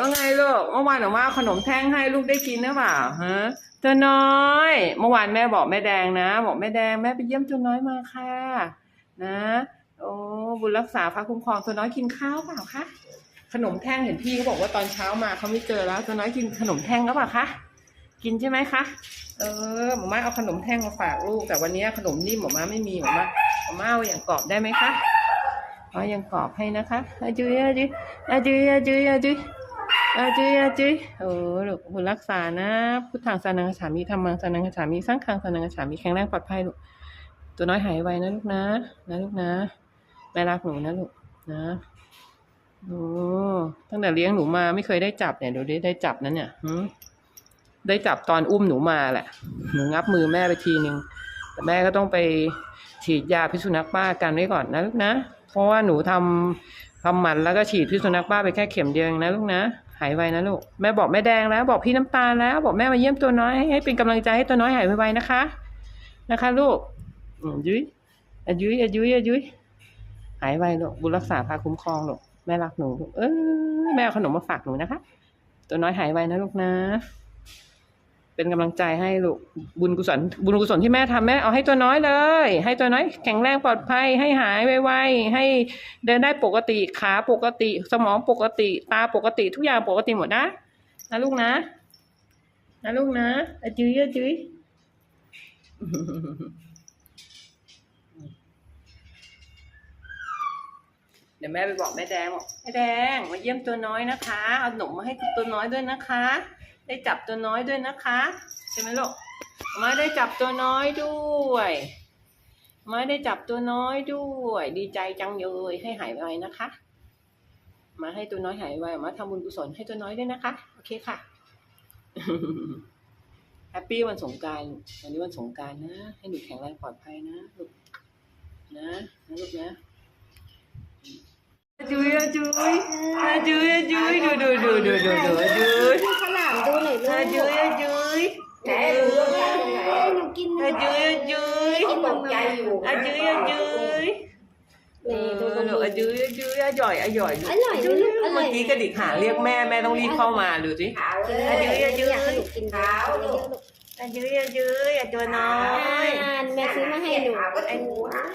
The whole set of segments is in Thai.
ว่าไงลูก เมื่อวานหนูว่าขนมแท่งให้ลูกได้กินหรือเปล่าฮะตัวน้อย เมื่อวานแม่บอกแม่แดงนะ บอกแม่แดงแม่ไปเยี่ยมตัวน้อยมาค่ะ นะ โอ้บุญรักษาพระคุ้มครองตัวน้อยกินข้าวเปล่าคะ ขนมแท่งเห็นพี่เขาบอกว่าตอนเช้ามาเขาไม่เจอแล้ว ตัวน้อยกินขนมแท่งหรือเปล่าคะ กินใช่ไหมคะ เออหมอมาเอาขนมแท่งมาฝากลูก แต่วันนี้ขนมนิ่มหมอมาไม่มีหมอมาหมอมาเอาอย่างกรอบได้ไหมคะเอาอย่างกรอบให้นะคะอาจุยอาจุยอาจุยอาจุยอาจุย อาจุยอาจุยโอ้ลูกบุญรักษานะ พุทธังสานังฉามิธรรมังสานังฉามิสร้างคังสานังฉามิแข็งแรงปลอดภัยลูก ตัวน้อยหายไวนะลูกนะ นะลูกนะแม่รักหนูนะลูกนะโอ้ตั้งแต่เลี้ยงหนูมาไม่เคยได้จับเนี่ยเดี๋ยวได้ได้จับนั้นเนี่ยหืมได้จับตอนอุ้มหนูมาแหละ หนูงับมือแม่ไปทีนึง แต่แม่ก็ต้องไปฉีดยาพิษสุนัขบ้ากันไว้ก่อนนะลูกนะ เพราะว่าหนูทำทำหมันแล้วก็ฉีดพิษสุนัขบ้าไปแค่เข็มเดียวเองนะลูกนะ หายไวนะลูก แม่บอกแม่แดงแล้ว บอกพี่น้ำตาลแล้ว บอกแม่มาเยี่ยมตัวน้อยให้เป็นกำลังใจให้ตัวน้อยหายไวๆนะคะ นะคะ ลูกอยุ้ยอายุยอายุยอายุยหายไวลูกบุญรักษาพาคุ้มครองลูกแม่รักหนูลูกเออแม่เอาขนมมาฝากหนูนะคะ ตัวน้อยหายไวนะลูกนะ เป็นกำลังใจให้ลูกบุญกุศลบุญกุศลที่แม่ทำแม่เอาให้ตัวน้อยเลย ให้ตัวน้อย แข็งแรงปลอดภัยให้หายไวๆให้เดินได้ปกติขาปกติ สมองปกติ ตาปกติทุกอย่างปกติหมดนะนะลูกนะนะลูกนะอจุ้ยอจุ้ยเดี๋ยวแม่ไปบอกแม่แดงบอกแม่แดงมาเยี่ยมตัวน้อยนะคะเอาขนมมาให้ตัวน้อยด้วยนะคะ ได้จับตัวน้อยด้วยนะคะ ใช่ไหมลูกมาได้จับตัวน้อยด้วยมาได้จับตัวน้อยด้วย ดีใจจังเลยให้หายไวนะคะ มาให้ตัวน้อยหายไวมาทำบุญกุศลให้ตัวน้อยด้วยนะคะ โอเคค่ะแฮปปี้วันสงการวันนี้วันสงการนะ ให้หนูแข็งแรงปลอดภัยนะลูกนะนะลูกนะจุยจุยจุยจุยดูดูดูดูดูดู อะจุยขนามดูหน่อยลูกอะจุยอะจุยไหนดูหนูกินอะจุยอะจุยกินตกใจอยู่อะจุยอะจุยนี่ดูดูดูดูอะจุยอะจุยอะจ่อยอะจ่อยอร่อยดูลูกอร่เมื่ออยกี้กระดิกหางเรียกแม่แม่ต้องรีบเข้ามาดูสิขาวเลยอยากให้หนูกินขาวลูก อะจุยอะจุยอะตัวน้อยแม่ซื้อมาให้หนูไอ้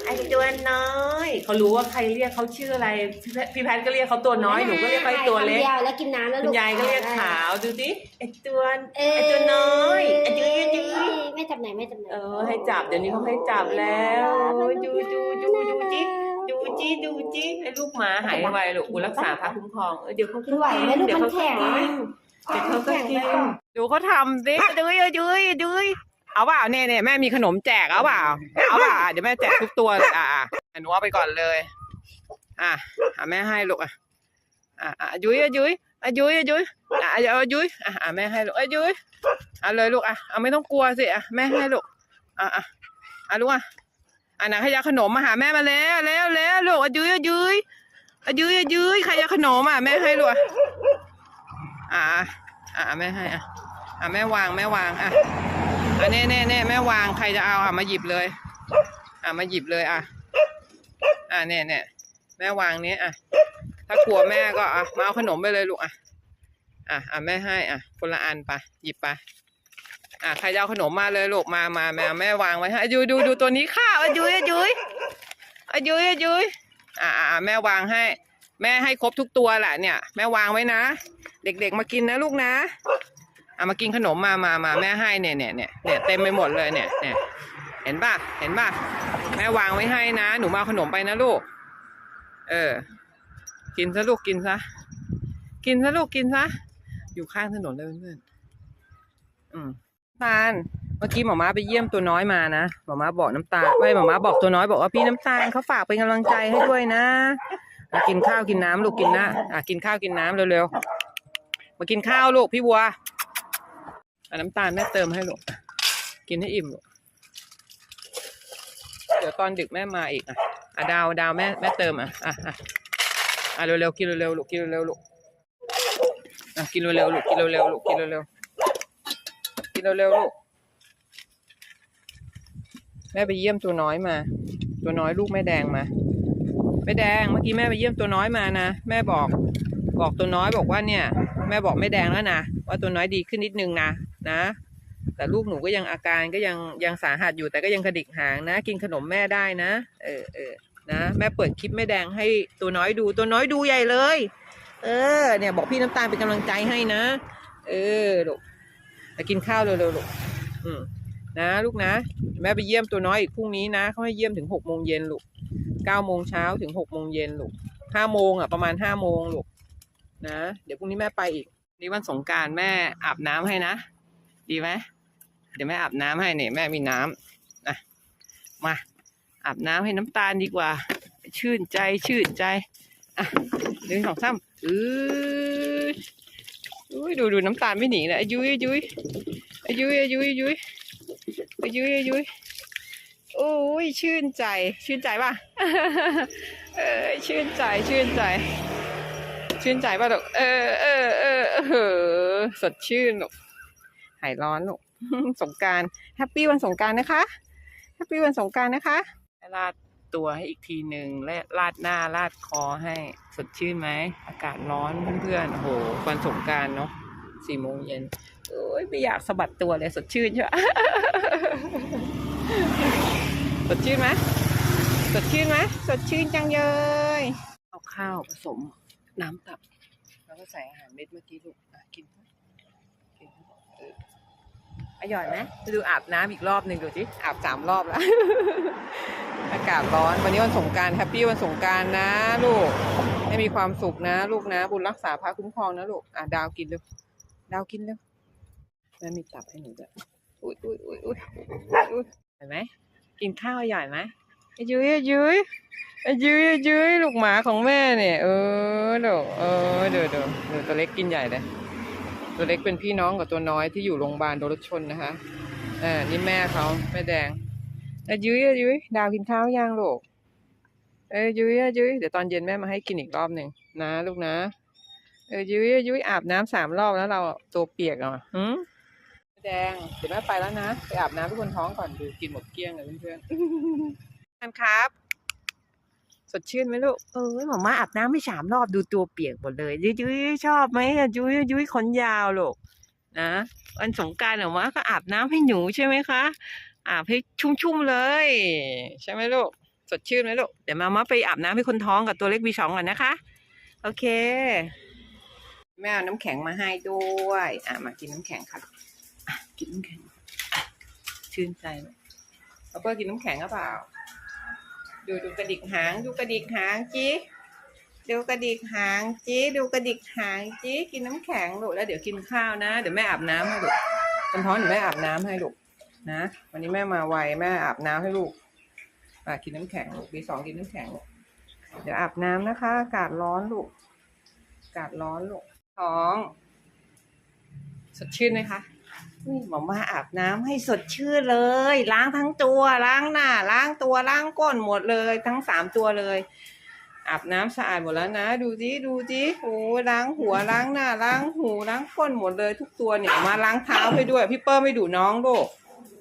ไอ้ตัวน้อยเขารู้ว่าใครเรียกเขาชื่ออะไร พี่แพทย์ก็เรียกเขาตัวน้อยหนูก็เรียกเขาตัวเล็กคำดียวแล้วกินน้ำแล้วคุลูณกยายก็เรียกขาวดูสิไอตัวเอไอตัวน้อยไอจุ้ยจุ้ยไม่จับไหนไม่จับไหนเออให้จับเดี๋ยวนี้เขาให้จับแล้วดูดูดูดูจิดูจิดูจิไอลูกหมาหายไวลูกกูรักษาพาคุ้มครองเออเดี๋ยวเขาก็กินเดี๋ยวเขาก็กิน เดี๋ยวเขาก็กินดูเขาทำสิจุ้ยจุ้ยจุ้ยเอาเปล่าเนี่ยเนี่ยแม่มีขนมแจกเอาเปล่าเอาเปล่าเดี๋ยวแม่แจกทุกตัวเลยอะอะหนูเอาไปก่อนเลย อะอะแม่ให้ลูกอะอะอะจุ้ยจุ้ยอะจุ้ยจุ้ยอะเอายุ้ยอะอะแม่ให้ลูกเอ้ยยุ้ยเอาเลยลูกอะเอาไม่ต้องกลัวสิอะแม่ให้ลูกอะอะอะลูกอะอะนะขยะขนมมาหาแม่มาแล้วแล้วแล้วลูกอะยุ้ยอะยุ้ยอะยุ้ยอะยุ้ยขยะขนมอะแม่ให้ลูก อะอะแม่ให้อะอะแม่วางแม่วางอะอะเน่เน่เน่แม่วางใครจะเอาอะมาหยิบเลย อะมาหยิบเลยอะอะเน่เน่แม่วางนี้อะ ถ้ากลัวแม่ก็อะมาเอาขนมไปเลยลูกอะอะอะแม่ให้อะคนละอันไปหยิบไปอะใครจะเอาขนมมาเลยลูกมามาแม่แม่วางไว้ให้อะดูดูดูตัวนี้ข้าวอะยุยอะยุยอะยุยอะยุยอะอะแม่วางให้ แม่ให้ครบทุกตัวแหละเนี่ย แม่วางไว้นะ เด็กๆมากินนะลูกนะเอะมากินขนมมามามาแม่ให้เนี่ยเนี่ยเนี่ยเนี่ยเต็มไปหมดเลยเนี่ยเนี่ยเห็นป่ะเห็นป่ะแม่วางไว้ให้นะ หนูมาขนมไปนะลูก เออ กินซะลูกกินซะกินซะลูกกินซะอยู่ข้างถนนเลยเพื่อนอืมตาลเมื่อกี้หมอม้าไปเยี่ยมตัวน้อยมานะหมอม้าบอกน้ำตาลไม่หมอม้าบอกตัวน้อยบอกว่าพี่น้ำตาลเขาฝากเป็นกำลังใจให้ด้วยนะ มากินข้าวกินน้ำลูกกินนะอะกินข้าวกินน้ำเร็วๆ มากินข้าวลูกพี่บัวอะน้ำตาลแม่เติมให้ลูก กินให้อิ่มลูก เดี๋ยวตอนดึกแม่มาอีกอะอะดาวดาวแม่แม่เติมอะอะอะอะเร็วๆกินเร็วๆลูกกินเร็วๆลูกอะกินเร็วๆลูกกินเร็วๆลูกกินเร็วๆกินเร็วๆลูกแม่ไปเยี่ยมตัวน้อยมา ตัวน้อยลูกแม่แดงมา ม่แดงเมื่อกี้แม่ไปเยี่ยมตัวน้อยมานะแม่บอกบอกตัวน้อยบอกว่าเนี่ย แม่บอกแม่แดงแล้วนะว่าตัวน้อยดีขึ้นนิดนึงนะนะ แต่ลูกหนูก็ยังอาการก็ยังยังสาหัสอยู่แต่ก็ยังกระดิกหางนะ กินขนมแม่ได้นะ เออเออนะ แม่เปิดคลิปแม่แดงให้ตัวน้อยดูตัวน้อยดูใหญ่เลย เออ เนี่ยบอกพี่น้ำตาลเป็นกำลังใจให้นะ เออลูกไปกินข้าวเร็วๆลูกอืมนะ ลูกนะ แม่ไปเยี่ยมตัวน้อยอีกพรุ่งนี้นะเขาให้เยี่ยมถึงหกโมงเย็นลูก เก้าโมงเช้าถึงหกโมงเย็นลูกห้าโมงอะประมาณห้าโมงลูกนะเดี๋ยวพรุ่งนี้แม่ไปอีกนี่วันสงการแม่อาบน้ำให้นะ ดีไหมเดี๋ยวแม่อาบน้ำให้เนี่ยแม่มีน้ำนะมาอาบน้ำให้น้ำตาลดีกว่า ชื่นใจชื่นใจอะหนึ่งสองสามอืออุ้ยดูดูน้ำตาลไม่หนีเลยอะยุ้ยยุ้ยยุ้ยยุ้ยยุ้ยยุ้ยยุ้ย โอ้ยชื่นใจ ชื่นใจป่ะเออชื่นใจชื่นใจ ชื่นใจป่ะลูกเออเออเออเออสดชื่นลูกหายร้อนลูกสงการแฮปปี้วันสงการนะคะแฮปปี้วันสงการนะคะลาดตัวให้อีกทีหนึ่งและลาดหน้าลาดคอให้สดชื่นไหมอากาศร้อนเพื่อนๆโอ้โหวันสงการเนาะสี่โมงเย็นโอ้ยไม่อยากสะบัดตัวเลยสดชื่นใช่ไหม สดชื่นไหมสดชื่นไหมสดชื่นจังเลย เอาข้าวผสมน้ำตับ แล้วก็ใส่อาหารเม็ดเมื่อกี้ลูกกินกินอร่อยไหมดูอาบน้ำอีกรอบหนึ่งดูสิอาบสามรอบแล้ว อากาศร้อน วันนี้วันสงการแฮปปี้วันสงการนะลูก ให้มีความสุขนะ ลูกนะ บุญรักษาพระคุ้มครองนะลูก อะดาวกินเร็วดาวกินเร็วแม่มีตับให้หนูด้วยอุ้ยอุ้ยอุ้ยอุ้ยอุ้ยเห็นไหม กินข้าวใหญ่ไหมยุ้ยไอ้ยุ้ยไอ้ยุ้ยไอ้ยุ้ยลูกหมาของแม่เนี่ยเออเดี๋ยวเออเดี๋ยวเดี๋ยวเดี๋ยวตัวเล็กกินใหญ่เลยตัวเล็กเป็นพี่น้องกับตัวน้อยที่อยู่โรงพยาบาลโดนรถชนนะคะเออนี่แม่เขาแม่แดงยุ้ยไอ้ยุ้ยดาวกินข้าวยังลูกเอ้ยยุ้ยอะยุ้ยเดี๋ยวตอนเย็นแม่มาให้กินอีกรอบหนึ่งนะ ลูกนะเออยุ้ยอะยุ้ยอาบน้ำสามรอบแล้วเราตัวเปียกอะหืม แดง เดี๋ยวแม่ไปแล้วนะ ไปอาบน้ำทุกคนท้องก่อนดูกินหมดเกลี้ยงเลยเพื่อนๆท่านครับ สดชื่นไหมลูก เออหมอมาอาบน้ำไม่สามรอบดูตัวเปียกหมดเลยยุ้ยยุ้ยชอบไหมอะยุ้ยยุ้ยขนยาวลูกนะวันสงกรารหมอมาก็อาบน้ำให้หนูใช่ไหมคะอาบให้ชุ่มๆเลย ใช่ไหมลูกสดชื่นไหมลูกเดี๋ยวมามาไปอาบน้ำให้คนท้องกับตัวเล็กบีสองก่อนนะคะ โอเค แม่เอาน้ำแข็งมาให้ด้วย อะมากินน้ำแข็งค่ะอะ กินน้ำแข็ง ชื่นใจเอาเพื่อกินน้ำแข็งหรือเปล่า ดูดูกระดิกหาง ดูกระดิกหางจีดูกระดิกหางจีดูกระดิกหางจีกินน้ำแข็งลูกแล้วเดี๋ยวกินข้าวนะ เดี๋ยวแม่อาบน้ำให้ลูกคนท้องเดี๋ยวแม่อาบน้ำให้ลูกนะ วันนี้แม่มาไวแม่อาบน้ำให้ลูกอะกินน้ำแข็งลูกบีสองกินน้ำแข็งลูกเดี๋ยวอาบน้ำนะคะ อากาศร้อนลูก อากาศร้อนลูกท้อง สดชื่นไหมคะ หมอมาอาบน้ำให้สดชื่นเลย ล้างทั้งตัวล้างหน้า ล้างตัวล้างก้นหมดเลย ทั้งสามตัวเลย อาบน้ำสะอาดหมดแล้วนะ ดูดิดูดิโอ้ล้างหัวล้างหน้า ล้างหูล้างก้นหมดเลย ทุกตัวเนี่ยมาล้างเท้าให้ด้วยพี่เปิ้ลไม่ดูน้องลูก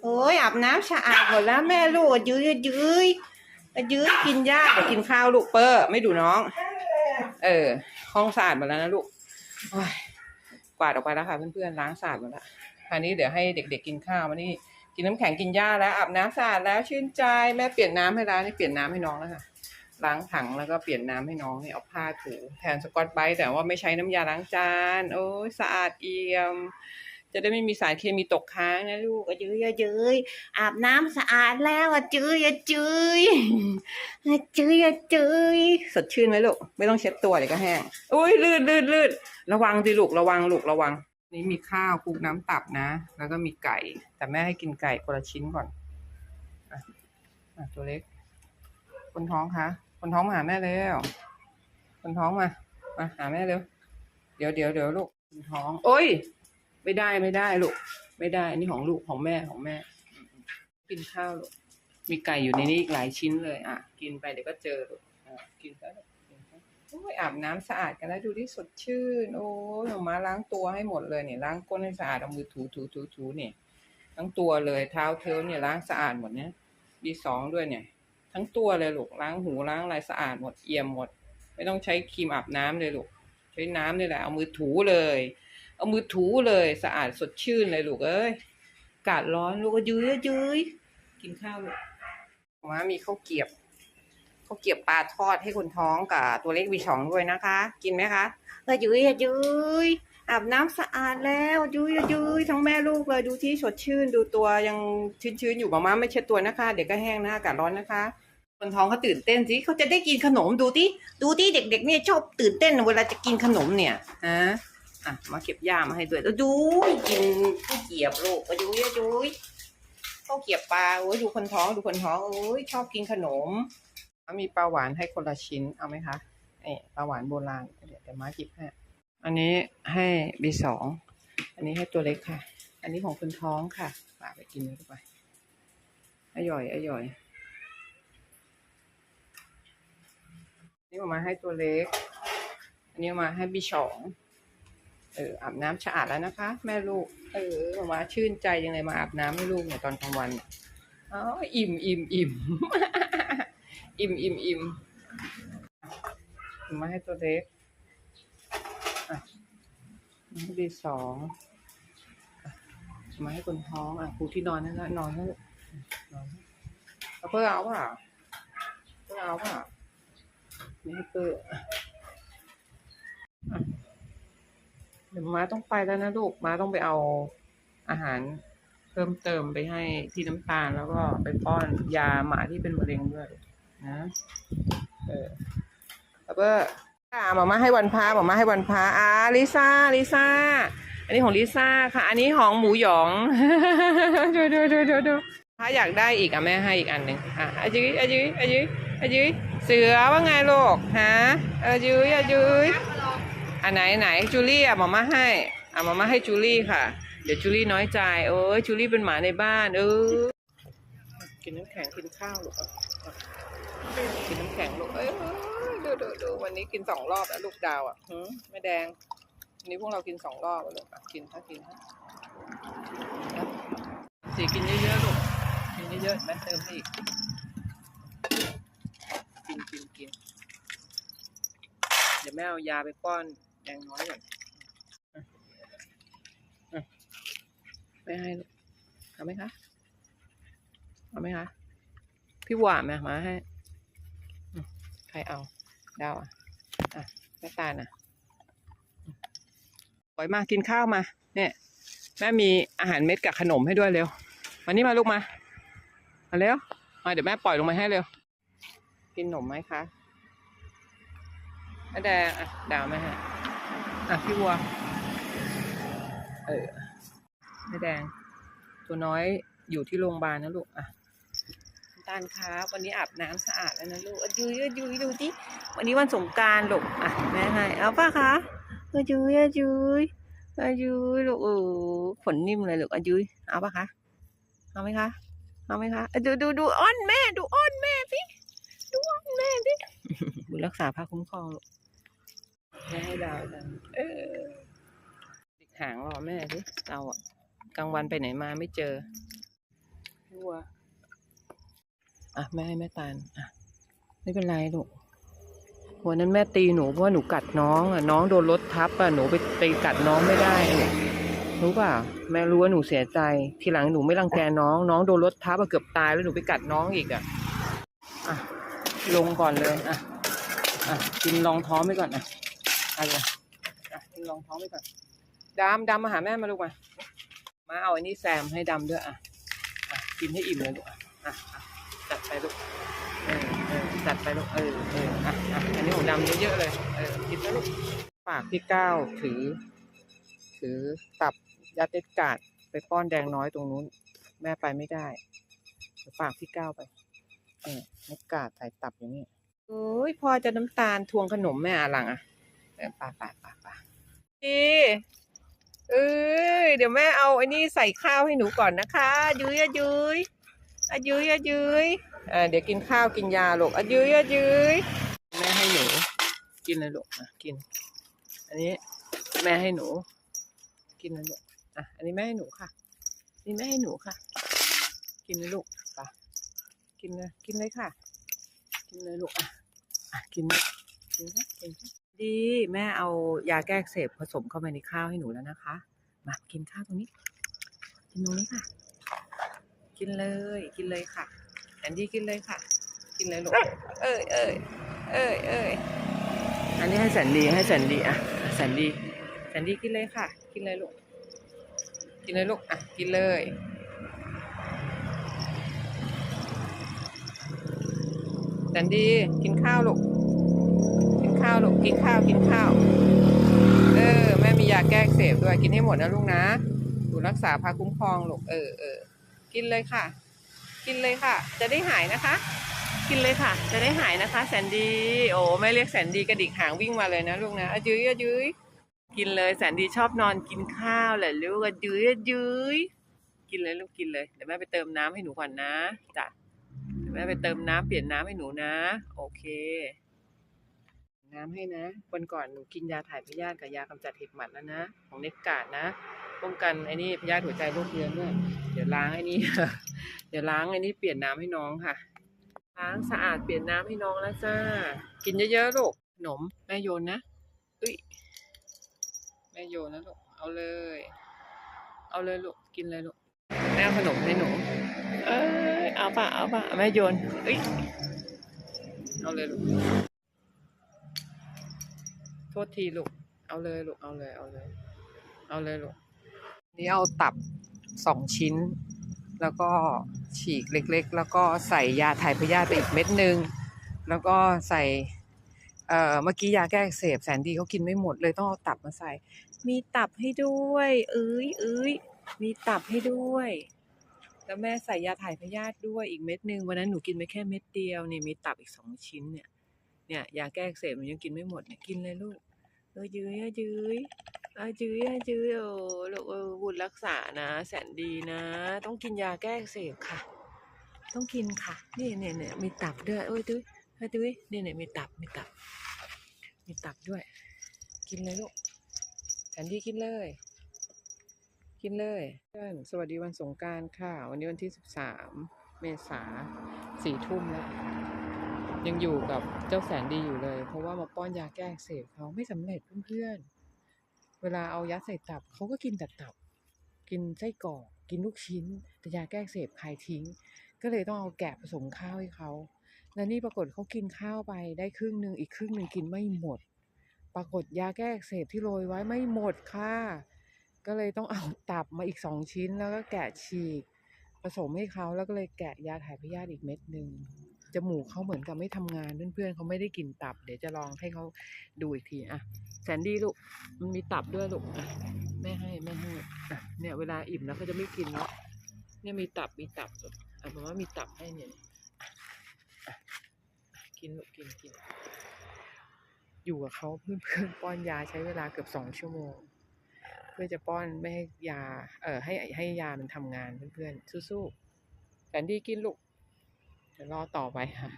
โอ้ยอาบน้ำสะอาดหมดแล้วแม่ลูกยื้อยื้อยื้อกินยากเดี๋ยวกินข้าวลูกเปอร์ไม่ดูน้อง เออ ห้องสะอาดหมดแล้วนะลูกกวาดออกไปแล้วค่ะเพื่อนๆล้างสะอาดหมดแล้ว คราวนี้เดี๋ยวให้เด็กๆกินข้าวมานี่กินน้ำแข็งกินหญ้าแล้วอาบน้ำสะอาดแล้วชื่นใจแม่เปลี่ยนน้ำให้แล้วนี่เปลี่ยนน้ำให้น้องแล้วค่ะล้างถังแล้วก็เปลี่ยนน้ำให้น้องนี่เอาผ้าถูแทนสกอตไบรท์แต่ว่าไม่ใช้น้ำยาล้างจานโอ้ยสะอาดเอี่ยม จะได้ไม่มีสารเคมีตกค้างนะลูกอะจื้ยอะจื้ยอาบน้ำสะอาดแล้วอะจื้ยอะจื้ยอะจื้ยอะจื้ยสดชื่นไหมลูกไม่ต้องเช็ดตัวเดี๋ยวก็แห้งอุ้ยลื่นลื่นลื่นระวังสิลูกระวังลูกระวัง นี่มีข้าวคลุกน้ำตับนะ แล้วก็มีไก่ แต่แม่ให้กินไก่คนละชิ้นก่อนอะอะตัวเล็ก คนท้องคะ คนท้องมาหาแม่เร็วคนท้องมา มาหาแม่เร็ว เดี๋ยวเดี๋ยวเดี๋ยวลูก คนท้อง โอ้ย ไม่ได้ไม่ได้ลูก ไม่ได้นนี้ของลูกของแม่ของแม่ กินข้าวลูก มีไก่อยู่ในนี้อีกหลายชิ้นเลย อะ กินไปเดี๋ยวก็เจอลูก อะ กินไปลูกกินไป โอ้ยอาบน้ำสะอาดกันแล้วดูที่สดชื่น โอ้ยหนูมาล้างตัวให้หมดเลยเนี่ยล้างก้นให้สะอาดเอามือถูถูถูถูเนี่ยทั้งตัวเลยเท้าเท้าเนี่ยล้างสะอาดหมดเนี่ยดีสองด้วยเนี่ย ทั้งตัวเลยลูกล้างหูล้างอะไรสะอาดหมดเอี่ยมหมด ไม่ต้องใช้ครีมอาบน้ำเลยลูกใช้น้ำนี่แหละเอามือถูเลย เอามือถูเลยสะอาดสดชื่นเลยลูกเอ้ยอากาศร้อนลูกก็ยื้อยื้อกินข้าวลูกมามีข้าวเกรีย บข้าเกรียบปลาทอดให้คนท้องกับตัวเล็กวีสองด้วยนะคะ กินไหมคะเออยื้อยื้ออาบน้ำสะอาดแล้วยื้อยื้อทั้งแม่ลูกเลยดูที่สดชื่นดูตัวยังชื้นๆอยู่มาม่าไม่เช็ดตัวนะคะ เด็กก็แห้งนะอากาศร้อนนะคะ คนท้องเขาตื่นเต้นสิเขาจะได้กินขนมดูที่ดูที่เด็ก ๆ เนี่ยชอบตื่นเต้นเวลาจะกินขนมเนี่ยฮะอะมาเก็บยามาให้ด้วยแล้วดูกินข้าวเกียบลูกมาดูยดูข้าวเกียบปลาโอ้ยดูคนท้องดูคนท้องโอ้ยชอบกินขนม มีปลาหวานให้คนละชิ้นเอาไหมคะเอ่ปลาหวานโบราณเดี๋ยวแต่มาจิบให้อันนี้ให้บีสองอันนี้ให้ตัวเล็กค่ะ อันนี้ของคนท้องค่ะฝากไปกินเลยไปอร่อยอร่อยนี่เอามาให้ตัวเล็ก อันนี้เอามาให้บีสองเอออาบน้ำสะอาดแล้วนะคะ แม่ลูก เออเอามาชื่นใจยังไงมาอาบน้ำให้ลูกเนี่ยตอนกลางวันอ๋ออิ่มอิ่มอิ่ม อิ่มอิ่มอิ่มมาให้ตัวเล็กมาให้บีสองมาให้คนท้องอะครูที่นอนนั่นละนอนนอนเอาเพื่อเอาเปล่าเพื่อเอาเปล่าไม่ให้เปิดอะเดี๋ยวมาต้องไปแล้วนะลูกมาต้องไปเอาอาหารเพิ่มเติมไปให้ที่น้ำตาลแล้วก็ไปป้อนยาหมาที่เป็นมะเร็งด้วย นะเออแล้วก็อ่าหมามาให้วันพาหมามาให้วันพาอ่าลิซ่าลิซ่า อันนี้ของลิซ่าค่ะ อันนี้ของหมูหยองดูดูดูดูดูถ้าอยากได้อีกอะแม่ให้อีกอันหนึ่งอะอายุอายุอายุอายุเสือว่าไงลูกฮะออยุอายุอันไหนไหนจูลี่อะหมามาให้อะหมามาให้จูลี่ค่ะ เดี๋ยวจูลี่น้อยใจโอ้ยจูลี่เป็นหมาในบ้านเออกินน้ำแข็งกินข้าวลูกอะอะ กินน้ำแข็งลูกเอ้ยดูดูดูวันนี้กินสองรอบแล้วลูกดาวอะหืมแม่แดงวันนี้พวกเรากินสองรอบแล้วลูกอะกินถ้ากินถ้าสีกินเยอะๆลูกกินเยอะๆแม่เติมให้อีกกินกินกินเดี๋ยวแม่เอายาไปป้อนแดงน้อยก่อนอะอะไม่ให้ลูกเอาไหมคะเอาไหมคะพี่หวานไหมมาให้ ใครเอาดาวอะอะแม่ตาลอะปล่อยมากินข้าวมา เนี่ยแม่มีอาหารเม็ดกับขนมให้ด้วยเร็วมานี่มาลูกมามาเร็วมาเดี๋ยวแม่ปล่อยลงมาให้เร็ว กินขนมไหมคะแม่แดงอะดาวไหมฮะอะพี่วัวเออแม่แดง ตัวน้อยอยู่ที่โรงพยาบาลนะลูกอะ น้ำตาลครับวันนี้อาบน้ำสะอาดแล้วนะลูกอ่ยุยยุยดูดิวันนี้วันสงการลูกอะแม่ให้เอาป่ะคะอายุยอายุยอายุลูกเออขนนิ่มเลยลูกอายุเอาป่ะคะเอาไหมคะเอาไหมคะดูดูดูอ้อนแม่ดูอ้อนแม่สิดูอ้อนแม่สิบุญรักษาพระคุ้มครองลูกแม่ให้ดาวดังเออติดหางรอแม่สิเราอะกลางวันไปไหนมาไม่เจอวัว อะแม่ให้แม่ตาลอะไม่เป็นไรลูกวันนั้นแม่ตีหนูเพราะว่าหนูกัดน้องอะน้องโดนรถทับอะหนูไปไปกัดน้องไม่ได้รู้ป่ะแม่รู้ว่าหนูเสียใจ ทีหลังหนูไม่รังแกน้อง น้องโดนรถทับอะเกือบตายแล้วหนูไปกัดน้องอีกอะอะลงก่อนเลยอะอะกินรองท้องไปก่อนอะอะไรอะกินรองท้องไปก่อนดำดำมาหาแม่มาลูกมามาเอาอันนี้แซมให้ดำด้วยอะอะกินให้อิ่มเลยลูกอะอะ ไปลูกเออเออจัดไปลูกเออเอออะอะอันนี้ของดำเยอะๆเลยเออกินนะลูกฝากพี่ก้าวถือ ถือตับยาเต็ดกาดไปป้อนแดงน้อยตรงนู้น แม่ไปไม่ได้ฝากพี่ก้าวไปเออเม็ดกาดใส่ตับอย่างนี้โอ้ยพอจะน้ำตาลทวงขนมแม่อะหลังอะป่าป่าป่าป่าดีเอ้ยเดี๋ยวแม่เอาไอ้นี่ใส่ข้าวให้หนูก่อนนะคะ ยุ้ยอะยุ้ยอะยุ้ยอะยุ้ย เเดี๋ยวกินข้าวกินยาลูกอะยื้ยอะยื้ยแม่ให้หนู กินเลยลูกอะกิน อันนี้แม่ให้หนู กินเลยลูกอะอันนี้แม่ให้หนูค่ะนี่แม่ให้หนูค่ะ กินเลยลูกไปกินเลยกินเลยค่ะ กินเลยลูกอะอะกินกินนะกินดีแม่เอายาแก้เสพผสมเข้าไปในข้าวให้หนูแล้วนะคะมากินข้าวตรงนี้กินตรงนี้ค่ะ กินเลยกินเลยค่ะ อนดี้กินเลยค่ะ กินเลยลูก เอ้ยเอ้ยเอ้ยเอ้ยอันนี้ให้แสนดีให้แสนดีอะแสนดีแสนดีกินเลยค่ะ กินเลยลูก กินเลยลูก อะ กินเลย แสนดีกินข้าวลูก กินข้าวลูก กินข้าว กินข้าว เออ แม่มียาแก้อักเสพด้วย กินให้หมดนะลูกนะดูรักษาพาคุ้มครองลูก เออเออ กินเลยค่ะ กินเลยค่ะ จะได้หายนะคะ กินเลยค่ะ จะได้หายนะคะ แสนดี โอ้แม่เรียกแสนดีกระดิกหางวิ่งมาเลยนะลูกนะอะยื้ยอะยื้ยกินเลยแสนดีชอบนอนกินข้าวแหละลูกอะยื้ยอะยื้ยกินเลยลูกกินเลยเดี๋ยวแม่ไปเติมน้ำให้หนูก่อนนะจ้ะเดี๋ยวแม่ไปเติมน้ำเปลี่ยนน้ำให้หนูนะ โอเค น้ำให้นะวันก่อนหนูกินยาถ่ายพยาธิกับยากำจัดเห็บหมัดแล้วนะ ของเน็กกาดนะ ป้องกันไอ้นี่พยาธิหัวใจโรคเรื้อนด้วยเดี๋ยวล้างไอ้นี่ เดี๋ยวล้างไอ้นี่เปลี่ยนน้ำให้น้องค่ะ ล้างสะอาดเปลี่ยนน้ำให้น้องแล้วจ้า กินเยอะๆลูกขนมแม่โยนนะอุ้ยแม่โยนนะลูกเอาเลย เอาเลยลูกกินเลยลูกแม่ขนมให้หนูเอ้ยเอาปะเอาปะแม่โยนอุ้ยเอาเลยลูกโทษทีลูกเอาเลยลูกเอาเลยเอาเลย เอาเลยลูก นี่เอาตับสองชิ้น แล้วก็ฉีกเล็กๆ แล้วก็ใส่ยาถ่ายพยาธิไปอีกเม็ดหนึ่งแล้วก็ใส่เอ่อเมื่อกี้ยาแก้อักเสบแสนดีเขากินไม่หมดเลยต้องเอาตับมาใส่ มีตับให้ด้วยเอ้ยเอ้ยมีตับให้ด้วย แล้วแม่ใส่ยาถ่ายพยาธิด้วยอีกเม็ดหนึ่งวันนั้นหนูกินไปแค่เม็ดเดียวนี่มีตับอีกสองชิ้นเนี่ยเนี่ยยาแก้อักเสบหนูยังกินไม่หมดเนี่ยกินเลยลูก เออยื้ยอะยื้อยอะยื้ยอะยื้ยโอ้ลูกเออบุญรักษานะ แสนดีนะ ต้องกินยาแก้เสบค่ะ ต้องกินค่ะ นี่เนี่ยเนี่ยมีตับด้วยโอ้ยดุ้ยเฮ้ยดุ้ยเนี่ยเนี่ยมีตับมีตับ มีตับด้วย กินเลยลูกแสนดีกินเลย กินเลยเพื่อนสวัสดีวันสงการค่ะ วันนี้วันที่สิบสามเมษาสี่ทุ่มแล้ว ยังอยู่กับเจ้าแสนดีอยู่เลย เพราะว่ามาป้อนยาแก้เสบเขาไม่สำเร็จเพื่อนๆเวลาเอายัดใส่ตับเขาก็กินแต่ตับ กินไส้กรอกกินลูกชิ้น แต่ยาแก้เสบคายทิ้ง ก็เลยต้องเอาแกะผสมข้าวให้เขาและนี่ปรากฏเขากินข้าวไปได้ครึ่งหนึ่งอีกครึ่งหนึ่งกินไม่หมด ปรากฏยาแก้เสบที่โรยไว้ไม่หมดค่ะก็เลยต้องเอาตับมาอีกสองชิ้นแล้วก็แกะฉีกผสมให้เขาแล้วก็เลยแกะยาถ่ายพยาธิอีกเม็ดหนึ่ง จมูกเขาเหมือนกับไม่ทำงานเพื่อนๆเขาไม่ได้กินตับ เดี๋ยวจะลองให้เขาดูอีกทีอะแสนดีลูกมันมีตับด้วยลูกอะแม่ให้แม่ให้อะเนี่ยเวลาอิ่มแล้วเขาจะไม่กินแล้วเนี่ยมีตับมีตับลูกอะผมว่ามีตับให้เนี่ยกินลูกกินกินอยู่กับเขาเพื่อนๆป้อนยาใช้เวลาเกือบสองชั่วโมง เพื่อจะป้อนไม่ให้ยาเอ่อให้ให้ยามันทำงานเพื่อนๆสู้ๆแสนดีกินลูก เดี๋ยวรอต่อไปค่ะ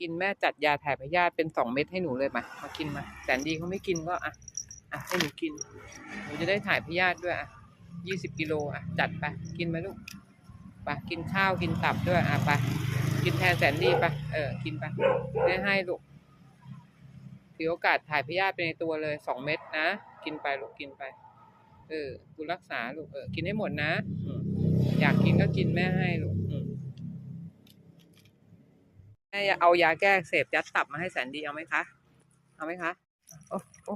กินแม่จัดยาถ่ายพยาธิเป็นสองเม็ดให้หนูเลยมามากินมาแสนดีเขาไม่กินก็อะอะให้หนูกินหนูจะได้ถ่ายพยาธิด้วยอะยี่สิบกิโลอะจัดไปกินไหมลูกไปกินข้าวกินตับด้วยอะไปกินแทนแสนดีไปเออกินไปไม่ให้ลูกถือโอกาสถ่ายพยาธิไปในตัวเลยสองเม็ดนะกินไปลูกกินไป เออคุณรักษาลูกเออกินให้หมดนะอยากกินก็กินแม่ให้ลูก แม่เอายาแก้เสพยัดตับมาให้แสนดีเอาไหมคะ เอาไหมคะโอ้โอ้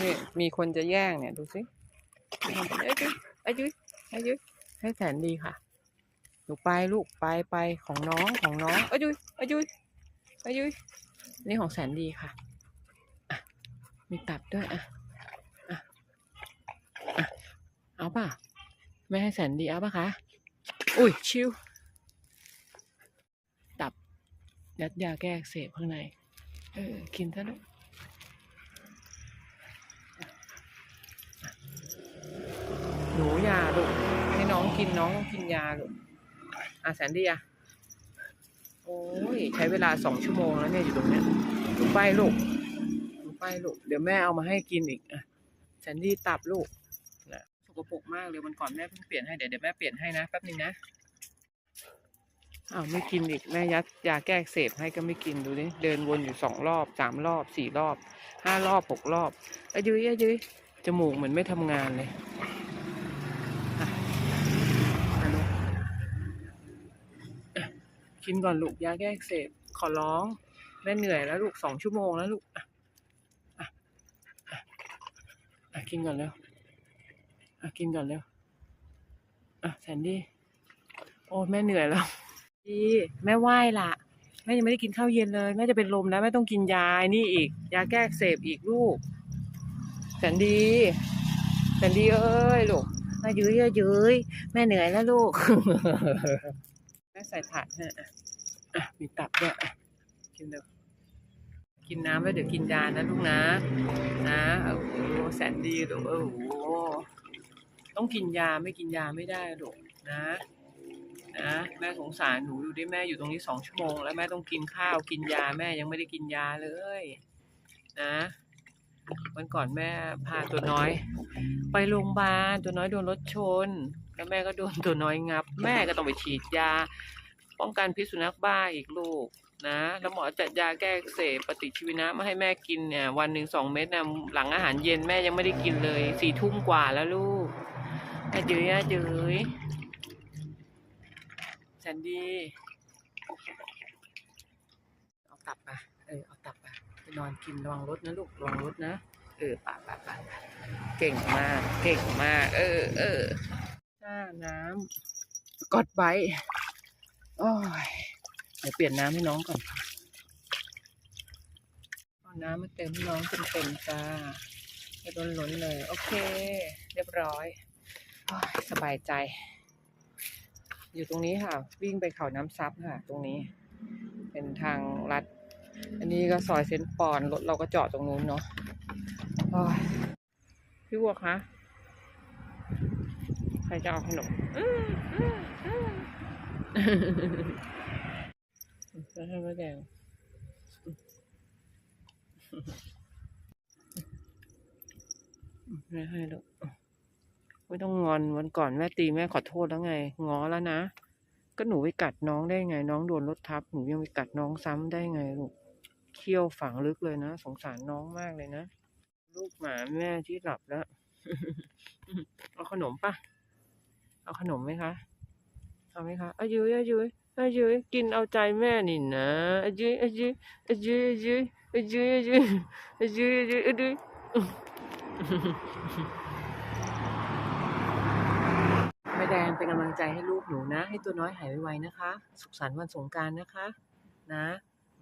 นี่มีคนจะแย่งเนี่ยดูสิมีคนจะเอ้ยจุ๊ยเอ้ยจุ๊ยเอ้ยจุ๊ยให้แสนดีค่ะหนูไปลูกไปไปของน้องของน้องเอ้ยจุ๊ยเอ้ยจุ๊ยเอ้ยจุ๊ยนี่ของแสนดีค่ะอะมีตับด้วยอะอะอะเอาป่ะไม่ให้แสนดีเอาป่ะคะอุ้ยชิว ตับ ยัดยาแก้อักเสบข้างใน เออ กินซะลูกหนูยาลูกให้น้องกินน้องกินยาลูกอะแสนดีอะโอ้ยใช้เวลาสองชั่วโมงแล้วเนี่ยอยู่ตรงเนี้ยหนูไปลูกหนูไปลูกเดี๋ยวแม่เอามาให้กินอีกอะแสนดีตับลูกนะสกปรกมากเลยวันก่อนแม่เพิ่งเปลี่ยนให้เดี๋ยวเดี๋ยวแม่เปลี่ยนให้นะแป๊บนึงนะ อ้าวไม่กินอีกแม่ยัดยาแก้เสพให้ก็ไม่กินดูดิเดินวนอยู่สองรอบสามรอบสี่รอบห้ารอบหกรอบอะยุ้ยอะยุ้ยจมูกเหมือนไม่ทำงานเลยอะลูกกินก่อนลูกยาแก้เสบขอร้องแม่เหนื่อยแล้วลูกสองชั่วโมงแล้วลูกอะอะอะกินก่อนเร็วอะกินก่อนเร็วอะแซนดี้โอ้แม่เหนื่อยแล้ว ดีแม่ไหว้ละแม่ยังไม่ได้กินข้าวเย็นเลยแม่จะเป็นลมแล้วแม่ต้องกินยานี่อีก ยาแก้เสบอีกลูกแสนดีแสนดีเอ้ยลูกมายื้ยอะยื้ยแม่เหนื่อยแล้วลูก แม่ใส่ถาดให้อะอะมีตับด้วยอะกินเดี๋ยวกินน้ำแล้วเดี๋ยวกินยานะลูกนะ นะโอ้โหแสนดีลูกโอ้โหต้องกินยาไม่กินยาไม่ได้ลูกนะ นะแม่สงสารหนูอยู่ดิแม่อยู่ตรงนี้สองชั่วโมง แล้วแม่ต้องกินข้าวกินยาแม่ยังไม่ได้กินยาเลย นะวันก่อนแม่พาตัวน้อย ไปโรงพยาบาลตัวน้อยโดนรถชน แล้วแม่ก็โดนตัวน้อยงับ แม่ก็ต้องไปฉีดยา ป้องกันพิษสุนัขบ้าอีกลูกนะแล้วหมอจัดยาแก้เสบปฏิชีวนะมาให้แม่กินเนี่ยวันหนึ่งสองเม็ดนะหลังอาหารเย็นแม่ยังไม่ได้กินเลยสี่ทุ่มกว่าแล้วลูกอาจื้ยอาจื้ย นดี้เอาตับไปเออเอาตับไปไปนอนกินระวังรถนะลูกระวังรถนะเออป่าป่าป่าเก่งมาก เก่งมาก เออเออหน้าน้ำกดไว้โอ้ยเดี๋ยวเปลี่ยนน้ำให้น้องก่อนเอาน้ำมาเติมน้องเต็มๆจ้าให้ล้นเลย โอเค เรียบร้อยโอ้ยสบายใจ อยู่ตรงนี้ค่ะ วิ่งไปเขาน้ำซับค่ะ ตรงนี้ เป็นทางลัด อันนี้ก็ซอยเซนปอนรถเราก็จอดตรงนู้นเนาะพี่วัวคะใครจะเอาขนมอื้ออื้ออื้อแล้วให้มแดงไม่ให้หรอก ไม่ต้องงอนวันก่อนแม่ตีแม่ขอโทษแล้วไงง้อแล้วนะ ก็หนูไปกัดน้องได้ไง น้องโดนรถทับหนูยังไปกัดน้องซ้ำได้ไงลูกเขี้ยวฝังลึกเลยนะสงสารน้องมากเลยนะลูกหมาแม่ที่หลับแล้วเอาขนมปะเอาขนมไหมคะเอาไหมคะอายุยอายุยอายุยกินเอาใจแม่นี่นะอายุยอายุยอายุยอายุยอายุยอายุยอายุยอายุยอายุย แม่แดงเป็นกำลังใจให้ลูกหนูนะ ให้ตัวน้อยหายไวๆนะคะ สุขสันต์วันสงการนะคะ นะ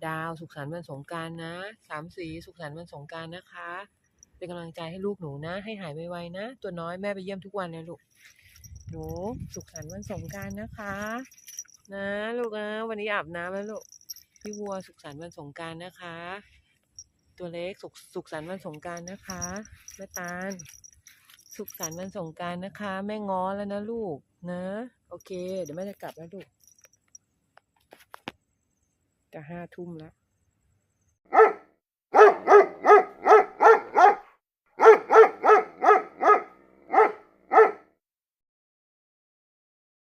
ดาวสุขสันต์วันสงการนะสามสีสุขสันต์วันสงการนะคะ เป็นกำลังใจให้ลูกหนูนะ ให้หายไวๆนะ ตัวน้อยแม่ไปเยี่ยมทุกวันเลยลูกหนูสุขสันต์วันสงการนะคะ นะลูกนะวันนี้อาบน้ำแล้วลูกพี่วัวสุขสันต์วันสงการนะคะ ตัวเล็กสุขสุขสันต์วันสงการนะคะแม่ตาล สุขสันต์วันสงการนะคะ แม่ง้อแล้วนะลูกนะ โอเค เดี๋ยวแม่จะกลับแล้วลูกจะห้าทุ่มแล้ว